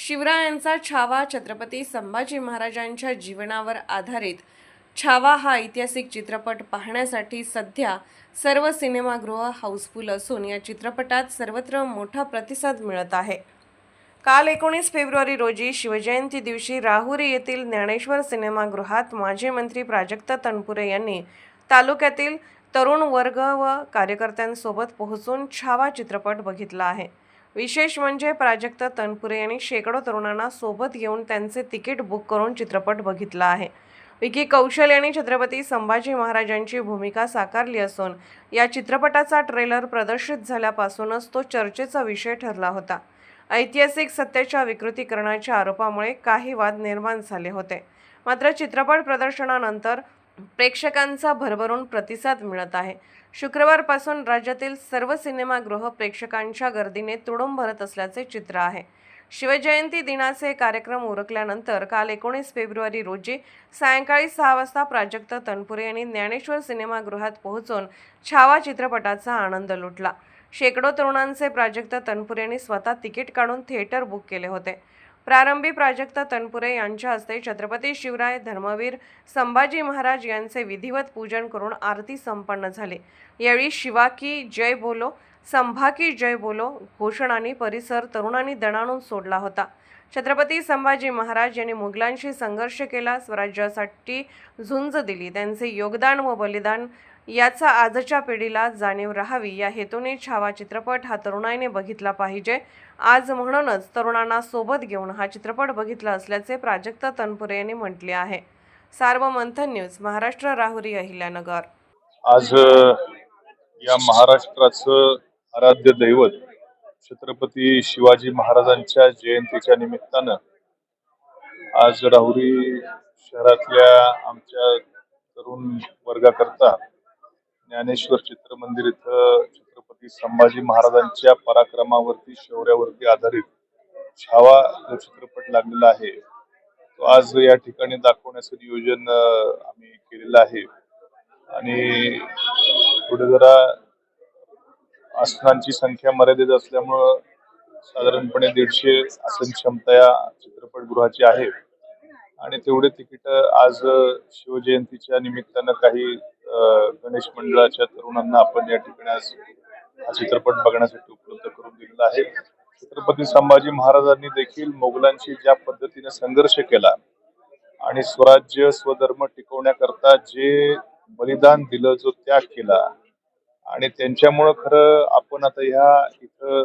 शिवरायांचा छावा छत्रपती संभाजी महाराजांच्या जीवनावर आधारित. छावा हा ऐतिहासिक चित्रपट पाहण्यासाठी सध्या सर्व सिनेमागृह हाऊसफुल असून या चित्रपटात सर्वत्र मोठा प्रतिसाद मिळत आहे. काल एकोणीस फेब्रुवारी रोजी शिवजयंती दिवशी राहुरी येथील ज्ञानेश्वर सिनेमागृहात माजी मंत्री प्राजक्त तनपुरे यांनी तालुक्यातील तरुण वर्ग व कार्यकर्त्यांसोबत पोहोचून छावा चित्रपट बघितला आहे. विशेष म्हणजे प्राजक्त तनपुरे यांनी शेकडो तरुणांना सोबत घेऊन त्यांचे तिकीट बुक करून चित्रपट बघितला आहे. विकी कौशल यांनी छत्रपती संभाजी महाराजांची भूमिका साकारली असून या चित्रपटाचा ट्रेलर प्रदर्शित झाल्यापासूनच तो चर्चेचा विषय ठरला होता. ऐतिहासिक सत्याच्या विकृतीकरणाच्या आरोपामुळे काही वाद निर्माण झाले होते. मात्र चित्रपट प्रदर्शनानंतर प्रेक्षकांचा भरभरून प्रतिसाद मिळत आहे. शुक्रवारपासून राज्यातील सर्व सिनेमागृह प्रेक्षकांच्या गर्दीने तुडूंब भरत असल्याचे चित्र आहे. शिवजयंती दिनाचे कार्यक्रम उरकल्यानंतर काल एकोणीस फेब्रुवारी रोजी सायंकाळी सहा वाजता प्राजक्त तनपुरे यांनी ज्ञानेश्वर सिनेमागृहात पोहोचून छावा चित्रपटाचा आनंद लुटला. शेकडो तरुणांचे प्राजक्त तनपुरे यांनी स्वतः तिकीट काढून थिएटर बुक केले होते. प्रारंभी प्राजक्ता तनपुरे यांच्या हस्ते छत्रपती शिवराय धर्मवीर संभाजी महाराज यांचे विधिवत पूजन करून आरती संपन्न झाली. यावेळी शिवाकी जय बोलो संभाकी जय बोलो घोषणांनी परिसर तरुणांनी दणाणून सोडला होता. छत्रपती संभाजी महाराज यांनी मुघलांशी संघर्ष केला स्वराज्यासाठी झुंज दिली त्यांचे योगदान व बलिदान याचा आजच्या पिढीला जाणीव राहावी. या हेतूने छावा चित्रपट हा तरुणाईने बघितला पाहिजे. आज म्हणूनच तरुणांना सोबत घेऊन हा चित्रपट बघितला असल्याचे प्राजक्त तनपुरे यांनी म्हटले आहे. सार्वमंथन न्यूज महाराष्ट्र राहुरी अहिल्यानगर. आज या महाराष्ट्राचं आराध्य दैवत छत्रपती शिवाजी महाराजांच्या जयंतीच्या निमित्तानं आज राहुरी शहरातल्या आमच्या तरुण वर्गाकरता ज्ञानेश्वर चित्रमंदिर इथं छत्रपती संभाजी महाराजांच्या पराक्रमावरती शौर्यावरती आधारित छावा जो चित्रपट लागलेला आहे तो आज या ठिकाणी दाखवण्याचं नियोजन आम्ही केलेलं आहे. आणि पुढे जरा आसनांची संख्या मर्यादित असल्यामुळं साधारणपणे दीडशे आसन क्षमता या चित्रपटगृहाची आहे. आणि तेवढे तिकीट आज शिवजयंतीच्या निमित्तानं काही गणेश मंडळाच्या तरुणांना आपण या ठिकाणी आज हा चित्रपट बघण्यासाठी उपलब्ध करून दिलेला आहे. छत्रपती संभाजी महाराजांनी देखील मोगलांशी ज्या पद्धतीने संघर्ष केला आणि स्वराज्य स्वधर्म टिकवण्याकरता जे बलिदान दिलं जो त्याग केला आणि त्यांच्यामुळं खरं आपण आता ह्या इथं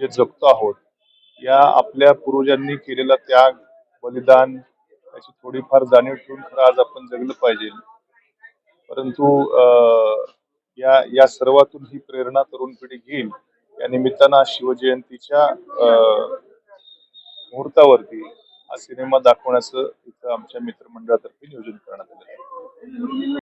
जे जगतो आहोत या आपल्या पूर्वजांनी केलेला त्याग बलिदान याची थोडीफार जाणीव ठेवून खरं आज आपण जगलं पाहिजे. परंतु या या सर्वातून ही प्रेरणा तरुण पिढी घेईल. या निमित्तानं शिवजयंतीच्या मुहूर्तावरती हा सिनेमा दाखवण्याचं इथं आमच्या मित्रमंडळातर्फे नियोजन करण्यात आलं आहे.